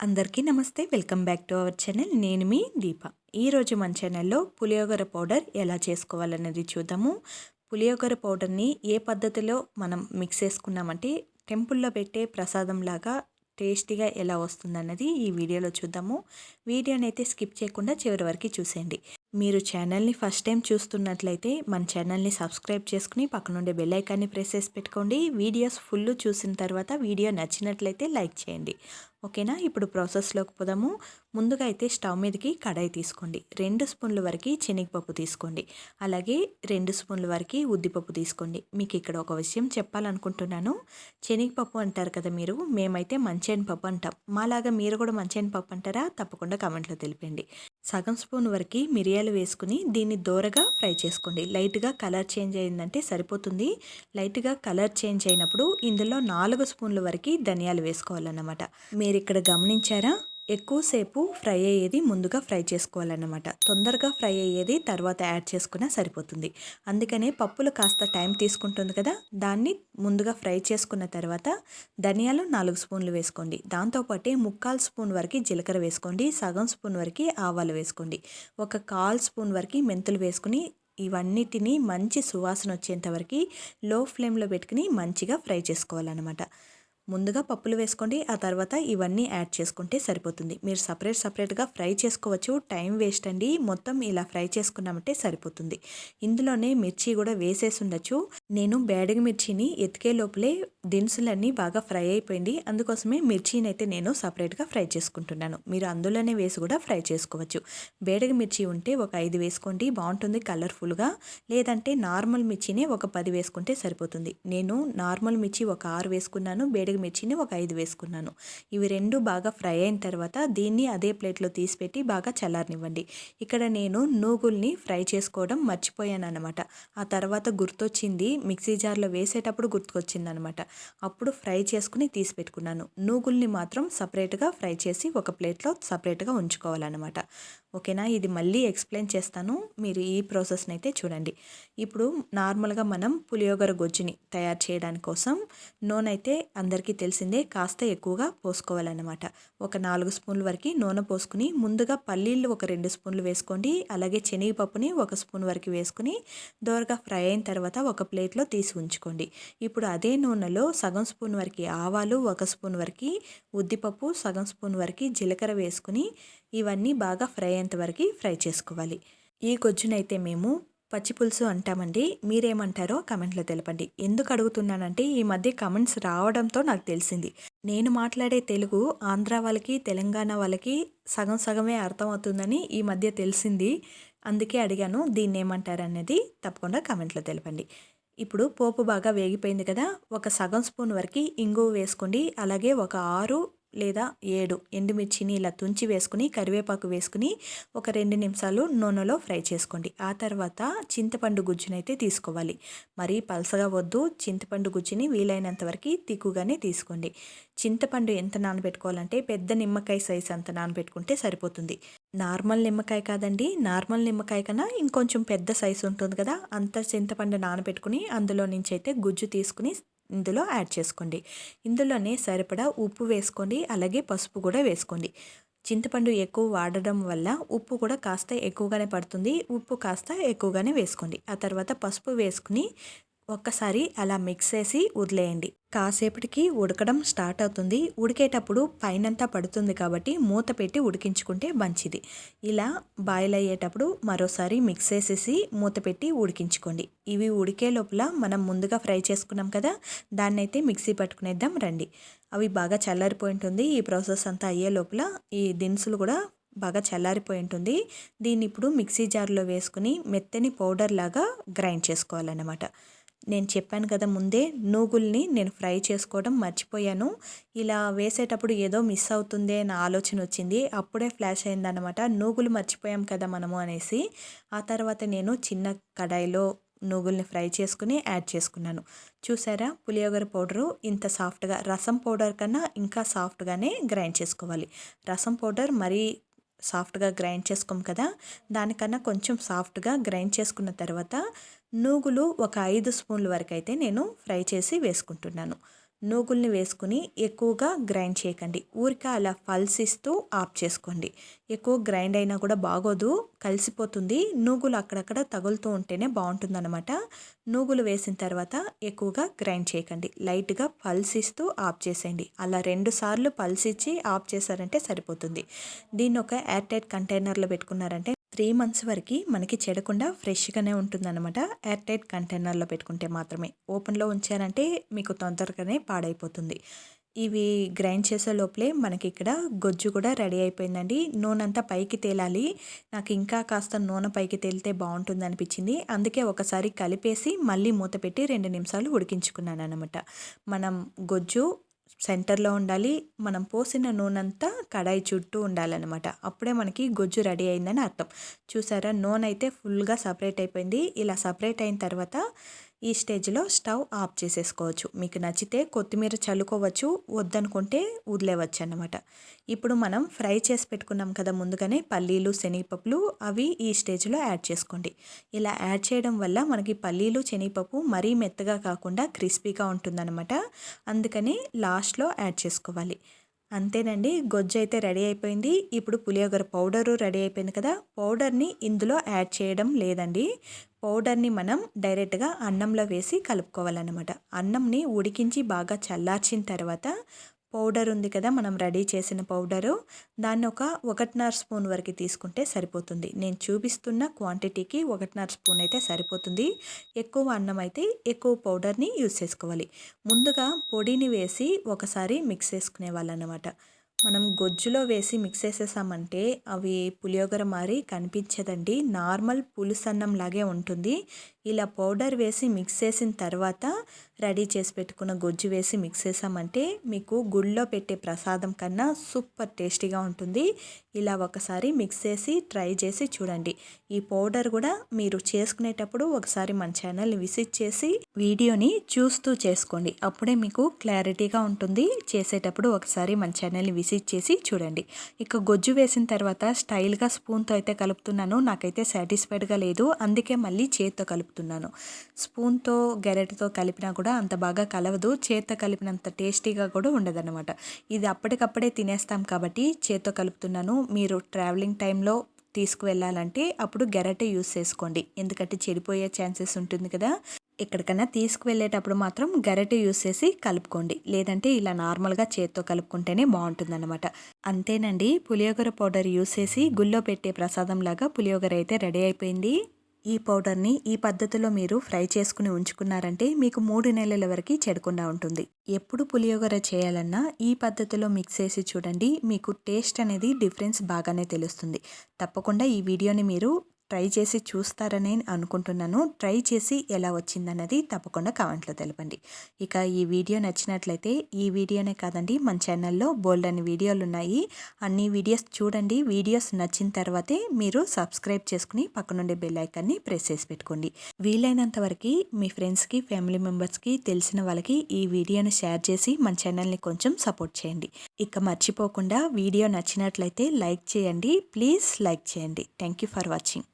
అందరికీ నమస్తే. Welcome back to our channel. నేను మీ దీప. ఈరోజు మన ఛానల్లో పులియోగర పౌడర్ ఎలా చేసుకోవాలనేది చూద్దాము. పులియోగర పౌడర్ని ఏ పద్ధతిలో మనం మిక్స్ చేసుకున్నామంటే టెంపుల్లో పెట్టే ప్రసాదం లాగా టేస్టీగా ఎలా వస్తుందన్నది ఈ వీడియోలో చూద్దాము. వీడియోని అయితే స్కిప్ చేయకుండా చివరి వరకు చూసేయండి. మీరు ఛానల్ని ఫస్ట్ టైం చూస్తున్నట్లయితే మన ఛానల్ని సబ్స్క్రైబ్ చేసుకుని పక్కనుండే బెల్ ఐకాన్ని ప్రెస్ చేసి పెట్టుకోండి. వీడియోస్ ఫుల్ చూసిన తర్వాత వీడియో నచ్చినట్లయితే లైక్ చేయండి. ఓకేనా? ఇప్పుడు ప్రాసెస్లోకి పోదాము. ముందుగా అయితే స్టవ్ మీదకి కడాయి తీసుకోండి. రెండు స్పూన్ల వరకు శనగపప్పు తీసుకోండి. అలాగే రెండు స్పూన్ల వరకు ఉద్దిపప్పు తీసుకోండి. మీకు ఇక్కడ ఒక విషయం చెప్పాలనుకుంటున్నాను. శనగపప్పు అంటారు కదా మీరు? మేమైతే మంచేని పప్పు అంటాం. మాలాగా మీరు కూడా మంచేని పప్పు అంటారా? తప్పకుండా కమెంట్లో తెలిపండి. సగం స్పూన్ వరకు మిరియాలు వేసుకుని దీన్ని దూరగా ఫ్రై చేసుకోండి. లైట్గా కలర్ చేంజ్ అయిందంటే సరిపోతుంది. లైట్గా కలర్ చేంజ్ అయినప్పుడు ఇందులో నాలుగు స్పూన్ల వరకు ధనియాలు వేసుకోవాలన్నమాట. మీరు ఇక్కడ గమనించారా? ఎక్కువసేపు ఫ్రై అయ్యేది ముందుగా ఫ్రై చేసుకోవాలన్నమాట. తొందరగా ఫ్రై అయ్యేది తర్వాత యాడ్ చేసుకున్నా సరిపోతుంది. అందుకనే పప్పులు కాస్త టైం తీసుకుంటుంది కదా దాన్ని ముందుగా ఫ్రై చేసుకున్న తర్వాత ధనియాలు నాలుగు స్పూన్లు వేసుకోండి. దాంతోపాటే ముక్కాల్ స్పూన్ వరకు జీలకర్ర వేసుకోండి సగం స్పూన్ వరకు ఆవాలు వేసుకోండి. ఒక కాల్ స్పూన్ వరకు మెంతులు వేసుకుని ఇవన్నిటిని మంచి సువాసన వచ్చేంత వరకు లో ఫ్లేమ్లో పెట్టుకుని మంచిగా ఫ్రై చేసుకోవాలన్నమాట. ముందుగా పప్పులు వేసుకోండి ఆ తర్వాత ఇవన్నీ యాడ్ చేసుకుంటే సరిపోతుంది. మీరు సపరేట్ సపరేట్గా ఫ్రై చేసుకోవచ్చు టైం వేస్ట్ అండి. మొత్తం ఇలా ఫ్రై చేసుకున్నామంటే సరిపోతుంది. ఇందులోనే మిర్చి కూడా వేసేసి ఉండొచ్చు నేను బేడగ మిర్చిని ఎతికే లోపలే దినుసులన్నీ బాగా ఫ్రై అయిపోయింది. అందుకోసమే మిర్చిని అయితే నేను సపరేట్గా ఫ్రై చేసుకుంటున్నాను. మీరు అందులోనే వేసి కూడా ఫ్రై చేసుకోవచ్చు. బేడగ మిర్చి ఉంటే ఒక ఐదు వేసుకోండి. బాగుంటుంది కలర్ఫుల్గా. లేదంటే నార్మల్ మిర్చినే ఒక పది వేసుకుంటే సరిపోతుంది. నేను నార్మల్ మిర్చి ఒక ఆరు వేసుకున్నాను. బేడగ మిర్చిని ఒక ఐదు వేసుకున్నాను. ఇవి రెండు బాగా ఫ్రై అయిన తర్వాత దీన్ని అదే ప్లేట్లో తీసిపెట్టి బాగా చల్లారనివ్వండి. ఇక్కడ నేను నూగుల్ని ఫ్రై చేసుకోవడం మర్చిపోయాను అనమాట ఆ తర్వాత గుర్తొచ్చింది. మిక్సీ జార్లో వేసేటప్పుడు గుర్తుకొచ్చింది అనమాట అప్పుడు ఫ్రై చేసుకుని తీసి పెట్టుకున్నాను. నూగుల్ని మాత్రం సపరేట్గా ఫ్రై చేసి ఒక ప్లేట్లో సపరేట్గా ఉంచుకోవాలన్నమాట. ఓకేనా? ఇది మళ్ళీ ఎక్స్ప్లెయిన్ చేస్తాను. మీరు ఈ ప్రాసెస్ని అయితే చూడండి. ఇప్పుడు నార్మల్గా మనం పులియోగర గొజ్జుని తయారు చేయడానికి కోసం నూనె అయితే అందరికీ తెలిసిందే కాస్త ఎక్కువగా పోసుకోవాలన్నమాట. ఒక నాలుగు స్పూన్ల వరకు నూనె పోసుకుని ముందుగా పల్లీలు ఒక రెండు స్పూన్లు వేసుకోండి. అలాగే శనగపప్పుని ఒక స్పూన్ వరకు వేసుకుని దోరగా ఫ్రై అయిన తర్వాత ఒక ప్లేట్లో తీసి ఉంచుకోండి. ఇప్పుడు అదే నూనెలో సగం స్పూన్ వరకు ఆవాలు ఒక స్పూన్ వరకు ఉద్దిపప్పు సగం స్పూన్ వరకు జీలకర్ర వేసుకుని ఇవన్నీ బాగా ఫ్రై అయ్యేంత వరకు ఫ్రై చేసుకోవాలి. ఈ గొజ్జునైతే మేము పచ్చి పులుసు అంటామండి. మీరేమంటారో కమెంట్లో తెలపండి. ఎందుకు అడుగుతున్నానంటే ఈ మధ్య కమెంట్స్ రావడంతో నాకు తెలిసింది. నేను మాట్లాడే తెలుగు ఆంధ్ర వాళ్ళకి తెలంగాణ వాళ్ళకి సగం సగమే అర్థమవుతుందని ఈ మధ్య తెలిసింది. అందుకే అడిగాను దీన్ని ఏమంటారు అనేది తప్పకుండా కమెంట్లో తెలపండి. ఇప్పుడు పోపు బాగా వేగిపోయింది కదా ఒక సగం స్పూన్ వరకు ఇంగువ వేసుకోండి. అలాగే ఒక ఆరు లేదా ఏడు ఎండుమిర్చిని ఇలా తుంచి వేసుకుని కరివేపాకు వేసుకుని ఒక రెండు నిమిషాలు నూనెలో ఫ్రై చేసుకోండి. ఆ తర్వాత చింతపండు గుజ్జునైతే తీసుకోవాలి. మరీ పలసగా వద్దు చింతపండు గుజ్జుని వీలైనంత వరకు తిక్కుగానే తీసుకోండి. చింతపండు ఎంత నానబెట్టుకోవాలంటే పెద్ద నిమ్మకాయ సైజ్ అంత నానబెట్టుకుంటే సరిపోతుంది. నార్మల్ నిమ్మకాయ కాదండి నార్మల్ నిమ్మకాయ కన్నా ఇంకొంచెం పెద్ద సైజు ఉంటుంది కదా అంత చింతపండు నానబెట్టుకుని అందులో నుంచి అయితే గుజ్జు తీసుకుని ఇందులో యాడ్ చేసుకోండి. ఇందులోనే సరిపడా ఉప్పు వేసుకోండి. అలాగే పసుపు కూడా వేసుకోండి. చింతపండు ఎక్కువ వాడడం వల్ల ఉప్పు కూడా కాస్త ఎక్కువగానే పడుతుంది. ఉప్పు కాస్త ఎక్కువగానే వేసుకోండి. ఆ తర్వాత పసుపు వేసుకుని ఒక్కసారి అలా మిక్స్ చేసి వదిలేయండి. కాసేపటికి ఉడకడం స్టార్ట్ అవుతుంది. ఉడికేటప్పుడు పైనంతా పడుతుంది కాబట్టి మూత పెట్టి ఉడికించుకుంటే మంచిది. ఇలా బాయిల్ అయ్యేటప్పుడు మరోసారి మిక్స్ చేసేసి మూత పెట్టి ఉడికించుకోండి. ఇవి ఉడికే లోపల మనం ముందుగా ఫ్రై చేసుకున్నాం కదా దాన్ని అయితే మిక్సీ పట్టుకునేద్దాం రండి. అవి బాగా చల్లారిపోయి ఉంటుంది. ఈ ప్రాసెస్ అంతా అయ్యే లోపల ఈ దినుసులు కూడా బాగా చల్లారిపోయి ఉంటుంది. దీన్ని ఇప్పుడు మిక్సీ జార్లో వేసుకుని మెత్తని పౌడర్ లాగా గ్రైండ్ చేసుకోవాలన్నమాట. నేను చెప్పాను కదా ముందే నూగుల్ని నేను ఫ్రై చేసుకోవడం మర్చిపోయాను. ఇలా వేసేటప్పుడు ఏదో మిస్ అవుతుంది అనే ఆలోచన వచ్చింది. అప్పుడే ఫ్లాష్ అయిందనమాట నూగులు మర్చిపోయాం కదా మనము అనేసి. ఆ తర్వాత నేను చిన్న కడాయిలో నూగుల్ని ఫ్రై చేసుకుని యాడ్ చేసుకున్నాను. చూసారా? పులియోగర పౌడరు ఇంత సాఫ్ట్గా రసం పౌడర్ కన్నా ఇంకా సాఫ్ట్గానే గ్రైండ్ చేసుకోవాలి. రసం పౌడర్ మరీ సాఫ్ట్గా గ్రైండ్ చేసుకోం కదా? దానికన్నా కొంచెం సాఫ్ట్గా గ్రైండ్ చేసుకున్న తర్వాత నూగులు ఒక ఐదు స్పూన్ల వరకు అయితే నేను ఫ్రై చేసి వేసుకుంటున్నాను. నూగుల్ని వేసుకుని ఎక్కువగా గ్రైండ్ చేయకండి. ఊరికే అలా పల్స్ ఇస్తూ ఆఫ్ చేసుకోండి. ఎక్కువ గ్రైండ్ అయినా కూడా బాగోదు కలిసిపోతుంది. నూగులు అక్కడక్కడ తగులుతూ ఉంటేనే బాగుంటుందన్నమాట. నూగులు వేసిన తర్వాత ఎక్కువగా గ్రైండ్ చేయకండి. లైట్గా పల్స్ ఇస్తూ ఆఫ్ చేసేయండి. అలా రెండు సార్లు పల్స్ ఇచ్చి ఆఫ్ చేశారంటే సరిపోతుంది. దీన్ని ఒక ఎయిర్ టైట్ కంటైనర్లో పెట్టుకున్నారంటే త్రీ మంత్స్ వరకు మనకి చెడకుండా ఫ్రెష్గానే ఉంటుందన్నమాట. ఎయిర్ టైట్ కంటైనర్లో పెట్టుకుంటే మాత్రమే. ఓపెన్లో ఉంచారంటే మీకు తొందరగానే పాడైపోతుంది. ఇవి గ్రైండ్ చేసే లోపలే మనకి ఇక్కడ గొజ్జు కూడా రెడీ అయిపోయిందండి. నూనె అంతా పైకి తేలాలి. నాకు ఇంకా కాస్త నూనె పైకి తేలితే బాగుంటుంది అనిపించింది. అందుకే ఒకసారి కలిపేసి మళ్ళీ మూత పెట్టి రెండు నిమిషాలు ఉడికించుకున్నాను అనమాట మనం గొజ్జు సెంటర్లో ఉండాలి. మనం పోసిన నూనె అంతా కడాయి చుట్టూ ఉండాలన్నమాట. అప్పుడే మనకి గొజ్జు రెడీ అయిందని అర్థం. చూసారా? నూనె అయితే ఫుల్గా సపరేట్ అయిపోయింది. ఇలా సపరేట్ అయిన తర్వాత ఈ స్టేజ్లో స్టవ్ ఆఫ్ చేసేసుకోవచ్చు. మీకు నచ్చితే కొత్తిమీర చల్లుకోవచ్చు వద్దనుకుంటే వదిలేవచ్చు అన్నమాట ఇప్పుడు మనం ఫ్రై చేసి పెట్టుకున్నాం కదా ముందుగానే పల్లీలు శనగపప్పులు అవి ఈ స్టేజ్లో యాడ్ చేసుకోండి. ఇలా యాడ్ చేయడం వల్ల మనకి పల్లీలు శనగపప్పు మరీ మెత్తగా కాకుండా క్రిస్పీగా ఉంటుందన్నమాట. అందుకని లాస్ట్లో యాడ్ చేసుకోవాలి. అంతేనండి. గొజ్జు అయితే రెడీ అయిపోయింది. ఇప్పుడు పులియోగర పౌడరు రెడీ అయిపోయింది కదా పౌడర్ని ఇందులో యాడ్ చేయడం లేదండి. పౌడర్ని మనం డైరెక్ట్గా అన్నంలో వేసి కలుపుకోవాలన్నమాట. అన్నంని ఉడికించి బాగా చల్లార్చిన తర్వాత పౌడర్ ఉంది కదా మనం రెడీ చేసిన పౌడరు. దాన్ని ఒక ఒకటిన్నర స్పూన్ వరకు తీసుకుంటే సరిపోతుంది. నేను చూపిస్తున్న క్వాంటిటీకి ఒకటిన్నర స్పూన్ అయితే సరిపోతుంది. ఎక్కువ అన్నం అయితే ఎక్కువ పౌడర్ని యూస్ చేసుకోవాలి. ముందుగా పొడిని వేసి ఒకసారి మిక్స్ చేసుకునే వాళ్ళనమాట. మనం గొజ్జులో వేసి మిక్స్ చేసేసామంటే అవి పులియోగర మారి కనిపించదండి. నార్మల్ పులుసన్నం లాగే ఉంటుంది. ఇలా పౌడర్ వేసి మిక్స్ చేసిన తర్వాత రెడీ చేసి పెట్టుకున్న గొజ్జు వేసి మిక్స్ చేసామంటే మీకు గుళ్ళో పెట్టే ప్రసాదం కన్నా సూపర్ టేస్టీగా ఉంటుంది. ఇలా ఒకసారి మిక్స్ చేసి ట్రై చేసి చూడండి. ఈ పౌడర్ కూడా మీరు చేసుకునేటప్పుడు ఒకసారి మన ఛానల్ని విజిట్ చేసి వీడియోని చూస్తూ చేసుకోండి. అప్పుడే మీకు క్లారిటీగా ఉంటుంది. చేసేటప్పుడు ఒకసారి మన ఛానల్ని విజిట్ చేసి చూడండి. ఇక గొజ్జు వేసిన తర్వాత స్టైల్గా స్పూన్తో అయితే కలుపుతున్నాను. నాకైతే సాటిస్ఫైడ్గా లేదు. అందుకే మళ్ళీ చేత్తో కలుపుతున్నాను. స్పూన్తో గెరెట్తో కలిపినా కూడా అంత బాగా కలవదు. చేత్తో కలిపినంత టేస్టీగా కూడా ఉండదన్నమాట. ఇది అప్పటికప్పుడే తినేస్తాం కాబట్టి చేత్తో కలుపుతున్నాను. మీరు ట్రావెలింగ్ టైంలో తీసుకువెళ్ళాలంటే అప్పుడు గెరటే యూస్ చేసుకోండి. ఎందుకంటే చెడిపోయే ఛాన్సెస్ ఉంటుంది కదా. ఎక్కడికైనా తీసుకువెళ్ళేటప్పుడు మాత్రం గరిటె యూస్ చేసి కలుపుకోండి. లేదంటే ఇలా నార్మల్గా చేత్తో కలుపుకుంటేనే బాగుంటుందన్నమాట. అంతేనండి. పులియోగర పౌడర్ యూస్ చేసి గుళ్ళో పెట్టే ప్రసాదం లాగా పులియోగర అయితే రెడీ అయిపోయింది. ఈ పౌడర్ని ఈ పద్ధతిలో మీరు ఫ్రై చేసుకుని ఉంచుకున్నారంటే మీకు మూడు నెలల వరకు చెడకుండా ఉంటుంది. ఎప్పుడు పులియోగర చేయాలన్నా ఈ పద్ధతిలో మిక్స్ చేసి చూడండి మీకు టేస్ట్ అనేది డిఫరెన్స్ బాగానే తెలుస్తుంది. తప్పకుండా ఈ వీడియోని మీరు ట్రై చేసి చూస్తారని అనుకుంటున్నాను. ట్రై చేసి ఎలా వచ్చిందన్నది తప్పకుండా కామెంట్లో తెలపండి. ఇక ఈ వీడియో నచ్చినట్లయితే ఈ వీడియోనే కాదండి మన ఛానల్లో బోల్డ్ అని వీడియోలు ఉన్నాయి. అన్ని వీడియోస్ చూడండి. వీడియోస్ నచ్చిన తర్వాతే మీరు సబ్స్క్రైబ్ చేసుకుని పక్కనుండే బెల్ ఐకాన్ని ప్రెస్ చేసి పెట్టుకోండి. వీలైనంత వరకు మీ ఫ్రెండ్స్కి ఫ్యామిలీ మెంబర్స్కి తెలిసిన వాళ్ళకి ఈ వీడియోని షేర్ చేసి మన ఛానల్ని కొంచెం సపోర్ట్ చేయండి. ఇక మర్చిపోకుండా వీడియో నచ్చినట్లయితే లైక్ చేయండి. ప్లీజ్ లైక్ చేయండి. Thank you for watching.